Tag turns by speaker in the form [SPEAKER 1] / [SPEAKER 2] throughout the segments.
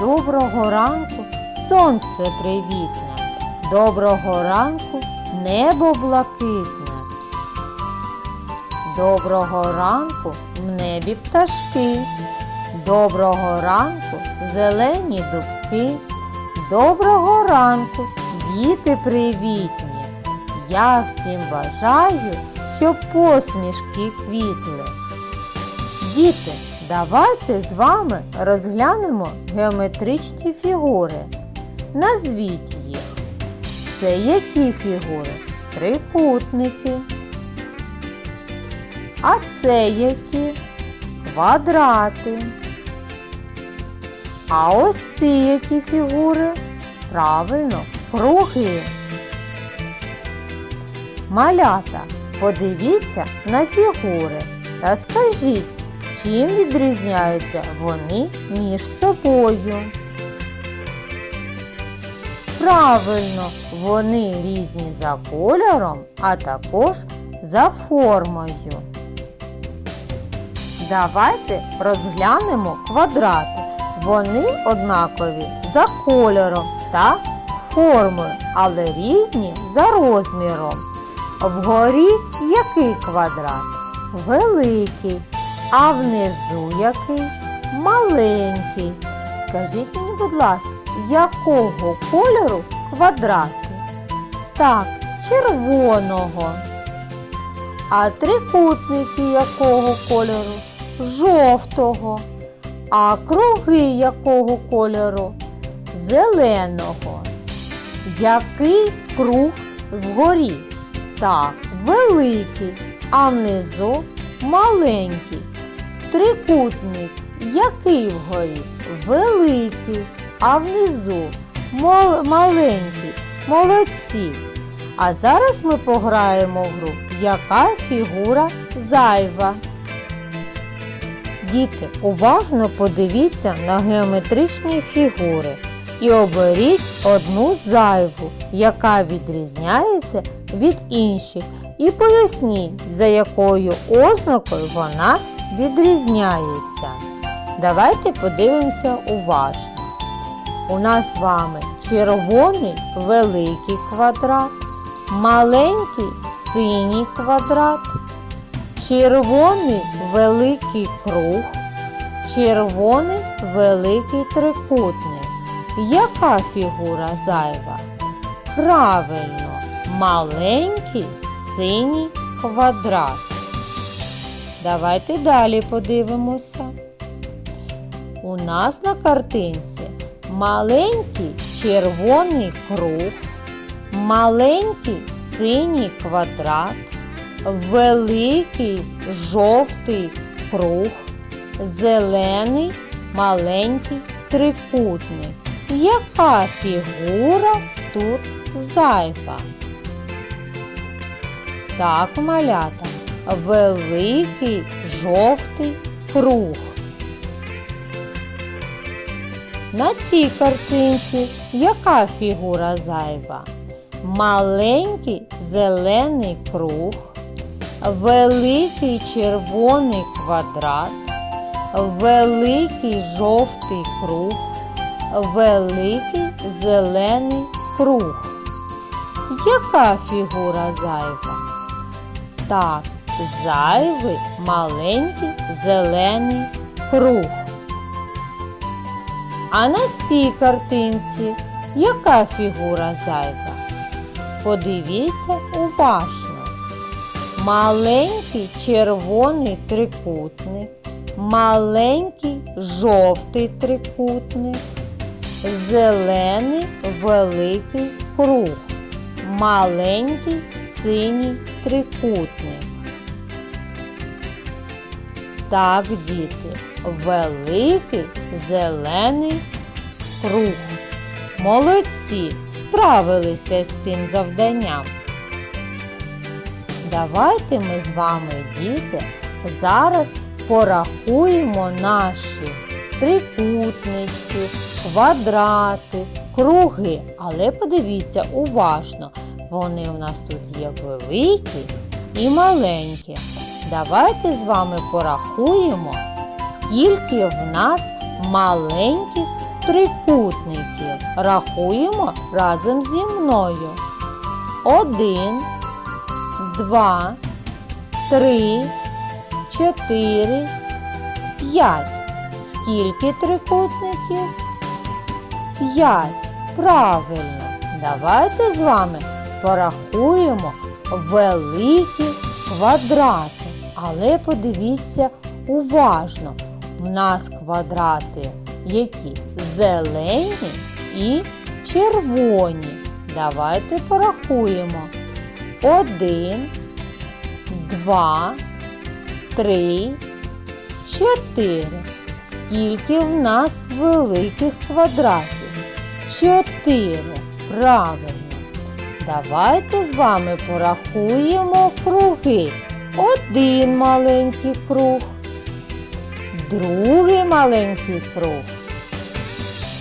[SPEAKER 1] Доброго ранку сонце привітне, доброго ранку небо блакитне. Доброго ранку в небі пташки, доброго ранку зелені дубки, доброго ранку, діти привітні. Я всім бажаю, щоб посмішки квітли. Діти, давайте з вами розглянемо геометричні фігури. Назвіть їх. Це які фігури? Трикутники. А це які? Квадрати. А ось ці які фігури? Правильно, круги. Малята, подивіться на фігури та скажіть, чим відрізняються вони між собою. Правильно, вони різні за кольором, а також за формою. Давайте розглянемо квадрати. Вони однакові за кольором та формою, але різні за розміром. Вгорі який квадрат? Великий, а внизу який? Маленький. Скажіть мені, будь ласка, якого кольору квадрати? Так, червоного. А трикутники якого кольору? Жовтого. А круги якого кольору? Зеленого. Який круг вгорі? Так, великий, а внизу маленький. Трикутник який вгорі? Великий, а внизу мал- маленький. Молодці. А зараз ми пограємо в гру Яка фігура зайва? Діти, уважно подивіться на геометричні фігури і оберіть одну зайву, яка відрізняється від інших, і поясніть, за якою ознакою вона відрізняється. Давайте подивимося уважно. У нас з вами червоний великий квадрат, маленький синій квадрат, червоний великий круг, червоний великий трикутник. Яка фігура зайва? Правильно, маленький синій квадрат. Давайте далі подивимося. У нас на картинці маленький червоний круг, маленький синій квадрат, великий жовтий круг, зелений маленький трикутник. Яка фігура тут зайва? Так, малята, великий жовтий круг. На цій картинці яка фігура зайва? Маленький зелений круг, великий червоний квадрат, великий жовтий круг, великий зелений круг. Яка фігура зайва? Так, зайвий маленький зелений круг. А на цій картинці яка фігура зайва? Подивіться уважно. Маленький червоний трикутник, маленький жовтий трикутник, зелений великий круг, маленький синій трикутник. Так, діти, великий зелений круг. Молодці, справилися з цим завданням. Давайте ми з вами, діти, зараз порахуємо наші трикутнички, квадрати, круги. Але подивіться уважно, вони у нас тут є великі і маленькі. Давайте з вами порахуємо, скільки в нас маленьких трикутників. Рахуємо разом зі мною. Один, два, три, чотири, п'ять. Скільки трикутників? П'ять. Правильно. Давайте з вами порахуємо великі квадрати. Але подивіться уважно. В нас квадрати які зелені і червоні. Давайте порахуємо. Один, два, три, чотири. Скільки в нас великих квадратів? Чотири. Правильно. Давайте з вами порахуємо круги. Один маленький круг, другий маленький круг,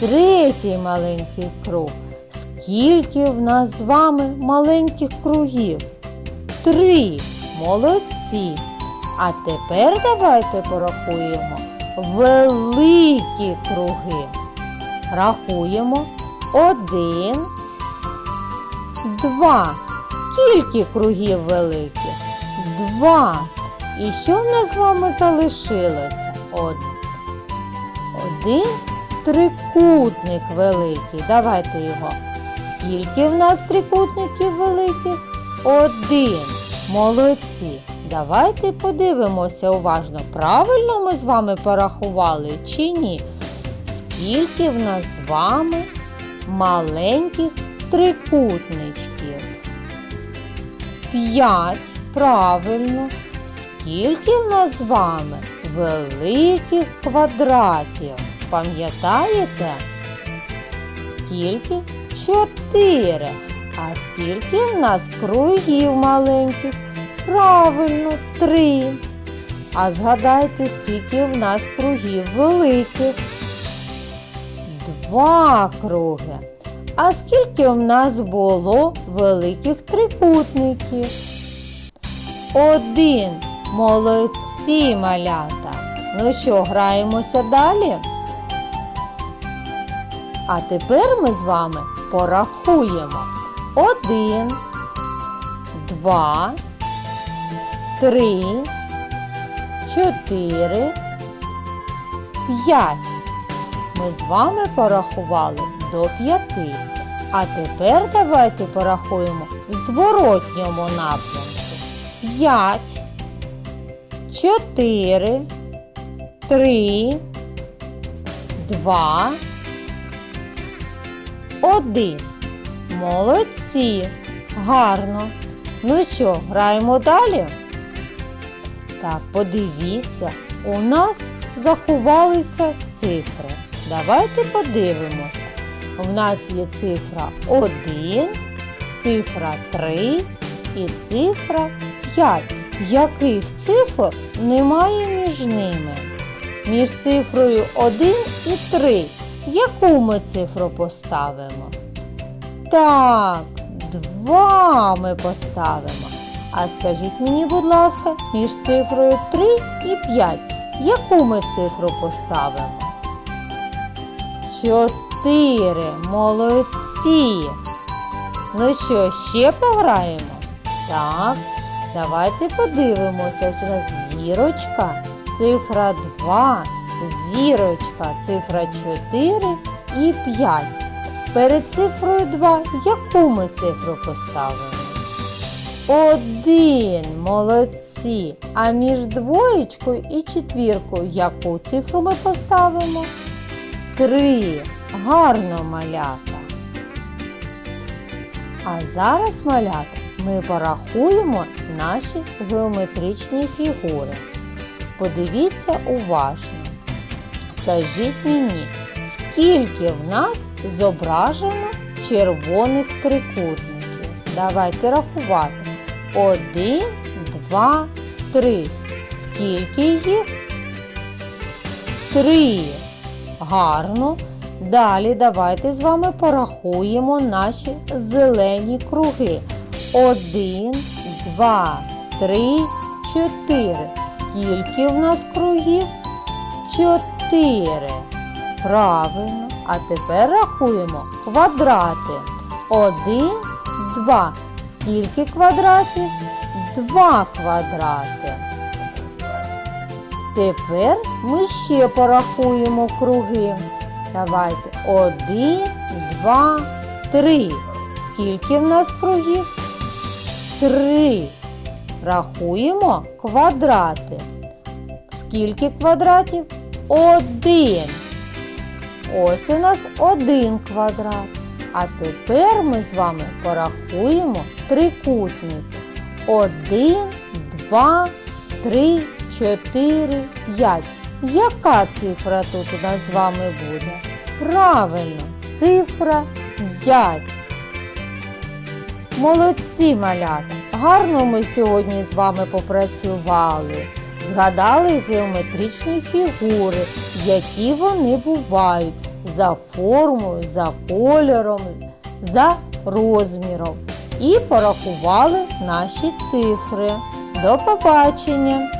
[SPEAKER 1] третій маленький круг. Скільки в нас з вами маленьких кругів? Три. Молодці. А тепер давайте порахуємо великі круги. Рахуємо один, два. Скільки кругів великих? Два. І що в нас з вами залишилося? Од... Один трикутник великий. Давайте його. Скільки в нас трикутників великих? Один. Молодці. Давайте подивимося уважно, правильно ми з вами порахували чи ні. Скільки в нас з вами маленьких трикутничків? П'ять. Правильно. Скільки в нас з вами великих квадратів? Пам'ятаєте? Скільки? Чотири. А скільки в нас кругів маленьких? Правильно, три. А згадайте, скільки в нас кругів великих? Два круги. А скільки в нас було великих трикутників? Один. Молодці малята. Ну що, граємося далі? А тепер ми з вами порахуємо. Один, два, три, чотири, п'ять. Ми з вами порахували до п'яти. А тепер давайте порахуємо в зворотньому напрямку. П'ять, чотири, три, два, один. Молодці. Гарно. Ну що, граємо далі? Так, подивіться, у нас заховалися цифри. Давайте подивимося. У нас є цифра 1, цифра 3 і цифра 5. Яких цифр немає між ними? Між цифрою 1 і 3. Яку ми цифру поставимо? Так, 2 ми поставимо. А скажіть мені, будь ласка, між цифрою 3 і 5. Яку ми цифру поставимо? Чотири. Молодці. Ну що, ще пограємо? Так, давайте подивимося. Ось у нас зірочка, цифра 2, зірочка, цифра 4 і 5. Перед цифрою 2 яку ми цифру поставимо? Один. Молодці. А між двоєчкою і четвіркою яку цифру ми поставимо? Три. Гарно малята. А зараз, малята, ми порахуємо наші геометричні фігури. Подивіться уважно. Скажіть мені, скільки в нас зображено червоних трикутників? Давайте рахувати. Один, два, три. Скільки їх? Три. Гарно. Далі давайте з вами порахуємо наші зелені круги. Один, два, три, чотири. Скільки в нас кругів? Чотири. Правильно. А тепер рахуємо квадрати. Один, два. Скільки квадратів? Два квадрати. Тепер ми ще порахуємо круги. Давайте. Один, два, три. Скільки в нас кругів? Три. Рахуємо квадрати. Скільки квадратів? Один. Ось у нас один квадрат. А тепер ми з вами порахуємо трикутники. Один, два, три, чотири, п'ять. Яка цифра тут у нас з вами буде? Правильно, цифра 5. Молодці малята! Гарно ми сьогодні з вами попрацювали. Згадали геометричні фігури, які вони бувають за формою, за кольором, за розміром. І порахували наші цифри. До побачення!